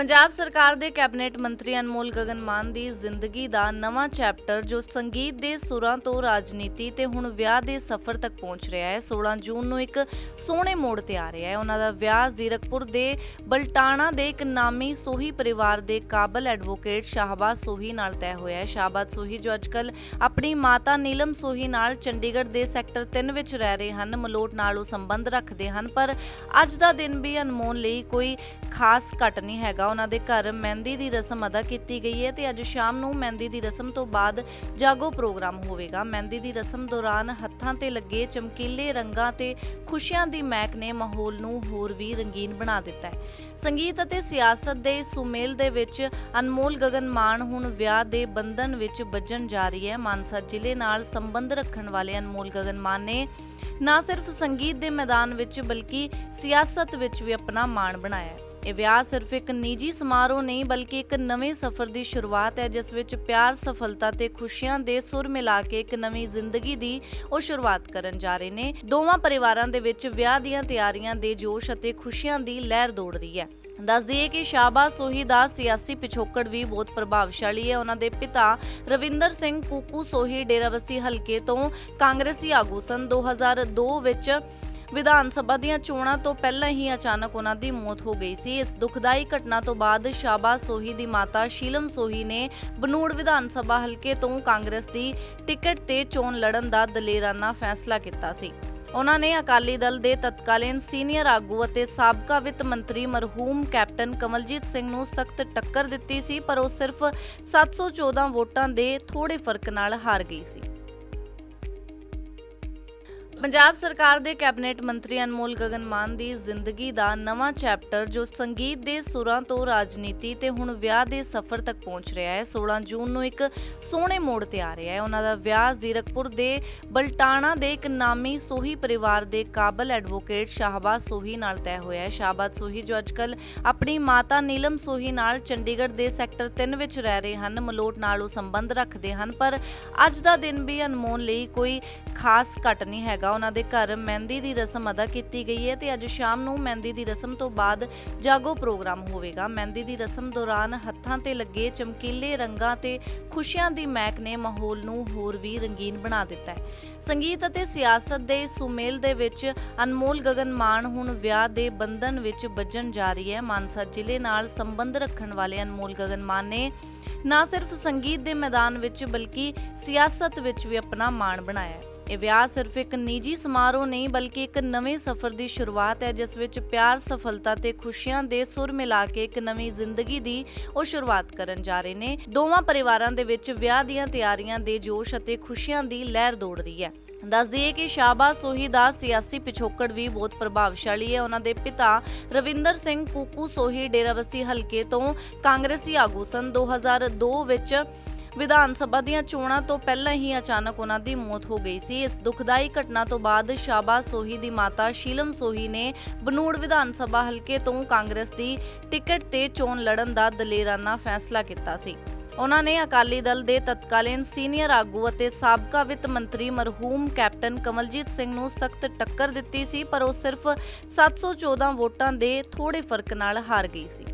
ਪੰਜਾਬ ਸਰਕਾਰ ਦੇ ਕੈਬਨਿਟ ਮੰਤਰੀ ਅਨਮੋਲ ਗਗਨ ਮਾਨ ਦੀ ਜ਼ਿੰਦਗੀ ਦਾ ਨਵਾਂ ਚੈਪਟਰ, ਜੋ ਸੰਗੀਤ ਦੇ ਸੁਰਾਂ ਤੋਂ ਰਾਜਨੀਤੀ ਤੇ ਹੁਣ ਵਿਆਹ ਦੇ ਸਫ਼ਰ ਤੱਕ ਪਹੁੰਚ ਰਿਹਾ ਹੈ 16 ਜੂਨ ਨੂੰ ਇੱਕ ਸੋਹਣੇ ਮੋੜ ਤੇ ਆ ਰਿਹਾ ਹੈ। ਉਹਨਾਂ ਦਾ ਵਿਆਹ ਜ਼ੀਰਕਪੁਰ ਦੇ ਬਲਟਾਣਾ ਦੇ ਇੱਕ ਨਾਮੀ ਸੋਹੀ ਪਰਿਵਾਰ ਦੇ ਕਾਬਲ ਐਡਵੋਕੇਟ ਸ਼ਾਹਬਾਜ਼ ਸੋਹੀ ਨਾਲ ਤੈਅ ਹੋਇਆ ਹੈ। ਸ਼ਾਹਬਾਜ਼ ਸੋਹੀ ਜੋ ਅੱਜਕੱਲ ਆਪਣੀ ਮਾਤਾ ਨੀਲਮ ਸੋਹੀ ਨਾਲ ਚੰਡੀਗੜ੍ਹ ਦੇ ਸੈਕਟਰ 3 ਵਿੱਚ ਰਹਿ ਰਹੇ ਹਨ, ਮਲੋਟ ਨਾਲ ਉਹ ਸੰਬੰਧ ਰੱਖਦੇ ਹਨ, ਪਰ ਅੱਜ ਦਾ ਦਿਨ ਵੀ ਅਨਮੋਲ ਲਈ ਕੋਈ ਖਾਸ ਘਟ ਨਹੀਂ ਹੈਗਾ। ਉਹਨਾਂ ਦੇ ਘਰ ਮਹਿੰਦੀ ਦੀ ਰਸਮ ਅਦਾ ਕੀਤੀ ਗਈ ਹੈ ਤੇ ਅੱਜ ਸ਼ਾਮ ਨੂੰ ਮਹਿੰਦੀ ਦੀ ਰਸਮ ਤੋਂ ਬਾਅਦ ਜਾਗੋ ਪ੍ਰੋਗਰਾਮ ਹੋਵੇਗਾ। ਮਹਿੰਦੀ ਦੀ ਰਸਮ ਦੌਰਾਨ ਹੱਥਾਂ ਤੇ ਲੱਗੇ ਚਮਕੀਲੇ ਰੰਗਾਂ ਤੇ ਖੁਸ਼ੀਆਂ ਦੀ ਮਹਿਕ ਨੇ ਮਾਹੌਲ ਨੂੰ ਹੋਰ ਵੀ ਰੰਗੀਨ ਬਣਾ ਦਿੱਤਾ ਹੈ। ਸੰਗੀਤ ਅਤੇ ਸਿਆਸਤ ਦੇ ਸੁਮੇਲ ਦੇ ਵਿੱਚ ਅਨਮੋਲ ਗਗਨ ਮਾਨ ਹੁਣ ਵਿਆਹ ਦੇ ਬੰਧਨ ਵਿੱਚ ਵੱਜਣ ਜਾ ਰਹੀ ਹੈ। ਮਾਨਸਾ ਜ਼ਿਲ੍ਹੇ ਨਾਲ ਸੰਬੰਧ ਰੱਖਣ ਵਾਲੇ ਅਨਮੋਲ ਗਗਨ ਮਾਨ ਨੇ ਨਾ ਸਿਰਫ ਸੰਗੀਤ ਦੇ ਮੈਦਾਨ ਵਿੱਚ ਬਲਕਿ ਸਿਆਸਤ ਵਿੱਚ ਵੀ ਆਪਣਾ ਮਾਣ ਬਣਾਇਆ ਹੈ। ਇਹ ਵਿਆਹ ਸਿਰਫ ਇੱਕ ਨਿੱਜੀ ਸਮਾਰੋਹ ਨਹੀਂ, ਬਲਕਿ ਇੱਕ ਨਵੇਂ ਸਫ਼ਰ ਦੀ ਸ਼ੁਰੂਆਤ ਹੈ, ਜਿਸ ਵਿੱਚ ਪਿਆਰ, ਸਫਲਤਾ ਤੇ ਖੁਸ਼ੀਆਂ ਦੇ ਸੁਰ ਮਿਲਾ ਕੇ ਇੱਕ ਨਵੀਂ ਜ਼ਿੰਦਗੀ ਦੀ ਉਹ ਸ਼ੁਰੂਆਤ ਕਰਨ ਜਾ ਰਹੇ ਨੇ। ਦੋਵਾਂ ਪਰਿਵਾਰਾਂ ਦੇ ਵਿੱਚ ਵਿਆਹ ਦੀਆਂ ਤਿਆਰੀਆਂ ਦੇ ਜੋਸ਼ ਅਤੇ ਖੁਸ਼ੀਆਂ ਦੀ ਲਹਿਰ ਦੌੜ ਰਹੀ ਹੈ। ਦੱਸ ਦਈਏ ਕਿ ਸ਼ਾਹਬਾਜ਼ ਸੋਹੀ ਦਾ ਸਿਆਸੀ ਪਿਛੋਕੜ ਵੀ ਬਹੁਤ ਪ੍ਰਭਾਵਸ਼ਾਲੀ ਹੈ। ਉਹਨਾਂ ਦੇ ਪਿਤਾ ਰਵਿੰਦਰ ਸਿੰਘ ਕੂਕੂ ਸੋਹੀ ਡੇਰਾਵਸੀ ਹਲਕੇ ਤੋਂ ਕਾਂਗਰਸੀ ਆਗੂ ਸਨ। 2002 ਵਿੱਚ ਵਿਧਾਨ ਸਭਾ ਦੀਆਂ ਚੋਣਾਂ ਤੋਂ ਪਹਿਲਾਂ ਹੀ ਅਚਾਨਕ ਉਹਨਾਂ ਦੀ ਮੌਤ ਹੋ ਗਈ ਸੀ। ਇਸ ਦੁਖਦਾਈ ਘਟਨਾ ਤੋਂ ਬਾਅਦ ਸ਼ਾਬਾ ਸੋਹੀ ਦੀ ਮਾਤਾ ਸ਼ੀਲਮ ਸੋਹੀ ਨੇ ਬਨੂੜ ਵਿਧਾਨ ਸਭਾ ਹਲਕੇ ਤੋਂ ਕਾਂਗਰਸ ਦੀ ਟਿਕਟ ਤੇ ਚੋਣ ਲੜਨ ਦਾ ਦਲੇਰਾਨਾ ਫੈਸਲਾ ਕੀਤਾ ਸੀ। ਉਹਨਾਂ ਨੇ ਅਕਾਲੀ ਦਲ ਦੇ ਤਤਕਾਲੀਨ ਸੀਨੀਅਰ ਆਗੂ ਅਤੇ ਸਾਬਕਾ ਵਿੱਤ ਮੰਤਰੀ ਮਰਹੂਮ ਕੈਪਟਨ ਕਮਲਜੀਤ ਸਿੰਘ ਨੂੰ ਸਖਤ ਟੱਕਰ ਦਿੱਤੀ ਸੀ, ਪਰ ਉਹ ਸਿਰਫ 714 ਵੋਟਾਂ ਦੇ ਥੋੜੇ ਫ਼ਰਕ ਨਾਲ ਹਾਰ ਗਈ ਸੀ। ਪੰਜਾਬ ਸਰਕਾਰ ਦੇ ਕੈਬਨਿਟ ਮੰਤਰੀ ਅਨਮੋਲ ਗਗਨ ਮਾਨ ਦੀ ਜ਼ਿੰਦਗੀ ਦਾ ਨਵਾਂ ਚੈਪਟਰ, ਜੋ ਸੰਗੀਤ ਦੇ ਸੁਰਾਂ ਤੋਂ ਰਾਜਨੀਤੀ ਤੇ ਹੁਣ ਵਿਆਹ ਦੇ ਸਫ਼ਰ ਤੱਕ ਪਹੁੰਚ ਰਿਹਾ ਹੈ 16 ਜੂਨ ਨੂੰ ਇੱਕ ਸੋਹਣੇ ਮੋੜ ਤੇ ਆ ਰਿਹਾ ਹੈ। ਉਹਨਾਂ ਦਾ ਵਿਆਹ ਜ਼ੀਰਕਪੁਰ ਦੇ ਬਲਟਾਣਾ ਦੇ ਇੱਕ ਨਾਮੀ ਸੋਹੀ ਪਰਿਵਾਰ ਦੇ ਕਾਬਲ ਐਡਵੋਕੇਟ ਸ਼ਾਹਬਾਜ਼ ਸੋਹੀ ਨਾਲ ਤੈਅ ਹੋਇਆ ਹੈ। ਸ਼ਾਹਬਾਜ਼ ਸੋਹੀ ਜੋ ਅੱਜਕੱਲ ਆਪਣੀ ਮਾਤਾ ਨੀਲਮ ਸੋਹੀ ਨਾਲ ਚੰਡੀਗੜ੍ਹ ਦੇ ਸੈਕਟਰ 3 ਵਿੱਚ ਰਹਿ ਰਹੇ ਹਨ, ਮਲੋਟ ਨਾਲ ਉਹ ਸੰਬੰਧ ਰੱਖਦੇ ਹਨ, ਪਰ ਅੱਜ ਦਾ ਦਿਨ ਵੀ ਅਨਮੋਲ ਲਈ ਕੋਈ ਖਾਸ ਘਟ ਨਹੀਂ ਹੈਗਾ। ਉਹਨਾਂ ਦੇ ਘਰ ਮਹਿੰਦੀ ਦੀ ਰਸਮ ਅਦਾ ਕੀਤੀ ਗਈ ਹੈ ਤੇ ਅੱਜ ਸ਼ਾਮ ਨੂੰ ਮਹਿੰਦੀ ਦੀ ਰਸਮ ਤੋਂ ਬਾਅਦ ਜਾਗੋ ਪ੍ਰੋਗਰਾਮ ਹੋਵੇਗਾ। ਮਹਿੰਦੀ ਦੀ ਰਸਮ ਦੌਰਾਨ ਹੱਥਾਂ ਤੇ ਲੱਗੇ ਚਮਕੀਲੇ ਰੰਗਾਂ ਤੇ ਖੁਸ਼ੀਆਂ ਦੀ ਮਹਿਕ ਨੇ ਮਾਹੌਲ ਨੂੰ ਹੋਰ ਵੀ ਰੰਗੀਨ ਬਣਾ ਦਿੱਤਾ ਹੈ। ਸੰਗੀਤ ਅਤੇ ਸਿਆਸਤ ਦੇ ਸੁਮੇਲ ਦੇ ਵਿੱਚ ਅਨਮੋਲ ਗਗਨ ਮਾਨ ਹੁਣ ਵਿਆਹ ਦੇ ਬੰਧਨ ਵਿੱਚ ਵੱਜਣ ਜਾ ਰਹੀ ਹੈ। ਮਾਨਸਾ ਜ਼ਿਲ੍ਹੇ ਨਾਲ ਸੰਬੰਧ ਰੱਖਣ ਵਾਲੇ ਅਨਮੋਲ ਗਗਨ ਮਾਨ ਨੇ ਨਾ ਸਿਰਫ ਸੰਗੀਤ ਦੇ ਮੈਦਾਨ ਵਿੱਚ ਬਲਕਿ ਸਿਆਸਤ ਵਿੱਚ ਵੀ ਆਪਣਾ ਮਾਣ ਬਣਾਇਆ ਇਹ ਵਿਆਹ ਸਿਰਫ ਇੱਕ ਨਿੱਜੀ ਸਮਾਰੋਹ ਨਹੀਂ, ਬਲਕਿ ਇੱਕ ਨਵੇਂ ਸਫ਼ਰ ਦੀ ਸ਼ੁਰੂਆਤ ਹੈ, ਜਿਸ ਵਿੱਚ ਪਿਆਰ, ਸਫਲਤਾ ਤੇ ਖੁਸ਼ੀਆਂ ਦੇ ਸੁਰ ਮਿਲਾ ਕੇ ਇੱਕ ਨਵੀਂ ਜ਼ਿੰਦਗੀ ਦੀ ਉਹ ਸ਼ੁਰੂਆਤ ਕਰਨ ਜਾ ਰਹੇ ਨੇ। ਦੋਵਾਂ ਪਰਿਵਾਰਾਂ ਦੇ ਵਿੱਚ ਵਿਆਹ ਦੀਆਂ ਤਿਆਰੀਆਂ ਦੇ ਜੋਸ਼ ਅਤੇ ਖੁਸ਼ੀਆਂ ਦੀ ਲਹਿਰ ਦੌੜ ਰਹੀ ਹੈ। ਦੱਸ ਦਈਏ ਕਿ ਸ਼ਾਹਬਾਜ਼ ਸੋਹੀ ਦਾ ਸਿਆਸੀ ਪਿਛੋਕੜ ਵੀ ਬਹੁਤ ਪ੍ਰਭਾਵਸ਼ਾਲੀ ਹੈ। ਉਹਨਾਂ ਦੇ ਪਿਤਾ ਰਵਿੰਦਰ ਸਿੰਘ ਕੂਕੂ ਸੋਹੀ ਡੇਰਾਬੱਸੀ ਹਲਕੇ ਤੋਂ ਕਾਂਗਰਸੀ ਆਗੂ ਸਨ। 2002 ਵਿੱਚ ਵਿਧਾਨ ਸਭਾ ਦੀਆਂ ਚੋਣਾਂ ਤੋਂ ਪਹਿਲਾਂ ਹੀ ਅਚਾਨਕ ਉਹਨਾਂ ਦੀ ਮੌਤ ਹੋ ਗਈ ਸੀ। ਇਸ ਦੁਖਦਾਈ ਘਟਨਾ ਤੋਂ ਬਾਅਦ ਸ਼ਾਬਾ ਸੋਹੀ ਦੀ ਮਾਤਾ ਸ਼ੀਲਮ ਸੋਹੀ ਨੇ ਬਨੂੜ ਵਿਧਾਨ ਸਭਾ ਹਲਕੇ ਤੋਂ ਕਾਂਗਰਸ ਦੀ ਟਿਕਟ ਤੇ ਚੋਣ ਲੜਨ ਦਾ ਦਲੇਰਾਨਾ ਫੈਸਲਾ ਕੀਤਾ ਸੀ। ਉਹਨਾਂ ਨੇ ਅਕਾਲੀ ਦਲ ਦੇ ਤਤਕਾਲੀਨ ਸੀਨੀਅਰ ਆਗੂ ਅਤੇ ਸਾਬਕਾ ਵਿੱਤ ਮੰਤਰੀ ਮਰਹੂਮ ਕੈਪਟਨ ਕਮਲਜੀਤ ਸਿੰਘ ਨੂੰ ਸਖਤ ਟੱਕਰ ਦਿੱਤੀ ਸੀ, ਪਰ ਉਹ ਸਿਰਫ 714 ਵੋਟਾਂ ਦੇ ਥੋੜੇ ਫ਼ਰਕ ਨਾਲ ਹਾਰ ਗਈ ਸੀ।